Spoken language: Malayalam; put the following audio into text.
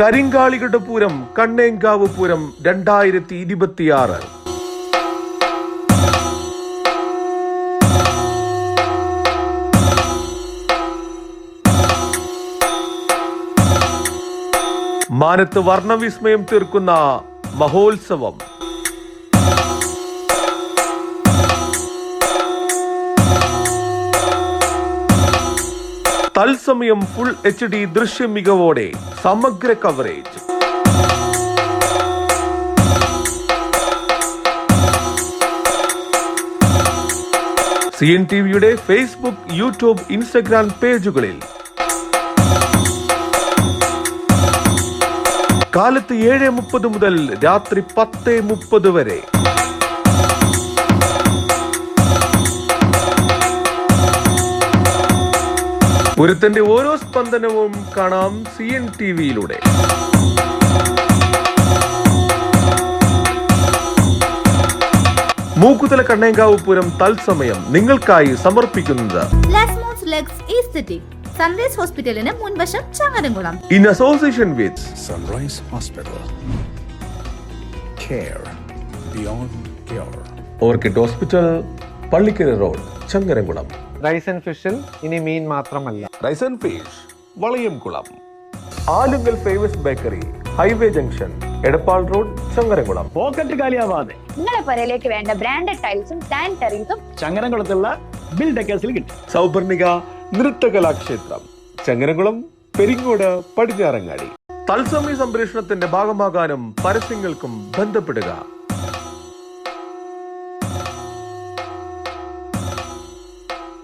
കരിങ്കാളികളുടെ പൂരം കണ്ണേങ്കാവ് പൂരം രണ്ടായിരത്തി ഇരുപത്തിയാറ് മാനത്ത് വർണവിസ്മയം തീർക്കുന്ന മഹോത്സവം. തത്സമയം ഫുൾ എച്ച് ഡി ദൃശ്യ മികവോടെ സമഗ്ര കവറേജ് സി എൻ ടി വിയുടെ ഫേസ്ബുക്ക് യൂട്യൂബ് ഇൻസ്റ്റഗ്രാം പേജുകളിൽ കാലത്ത് ഏഴ് മുപ്പത് മുതൽ രാത്രി പത്ത് മുപ്പത് വരെ. ഒരുത്തന്റെ ഓരോ സ്പന്ദനവും കാണാം സി എൻ ടി വിയിലൂടെ മൂക്കുതല കണ്ണേങ്കാവ് പൂരം തത്സമയം നിങ്ങൾക്കായി സമർപ്പിക്കുന്നത് സൺറൈസ് ഹോസ്പിറ്റലിന് മുൻവശം Changaramkulam. In association with Sunrise hospital Care beyond. Orchid hospital Pallikkara road Changaramkulam rice and ഫിഷിൽ ഇനി മീൻ മാത്രമല്ല. Rice and fish Valayamkulam Alungal famous bakery highway junction Edappal road Changaramkulam. Pocket കാലിയാവാതെ. നിങ്ങളെ പരയിലേക്ക് വേണ്ട ബ്രാൻഡഡ് ടൈൽസും സാനിറ്ററീസും ചങ്ങരംകുളത്തുള്ള ബിൽ ഡെക്കേഴ്സിൽ കിട്ടും. സൗപർണിക നൃത്തകലാക്ഷേത്രം ചങ്ങരംകുളം പെരിങ്ങോട് പടിഞ്ഞാറങ്ങാടി. തത്സമയ സംപ്രേഷണത്തിന്റെ ഭാഗമാകാനും പരസ്യങ്ങൾക്കും ബന്ധപ്പെടുക.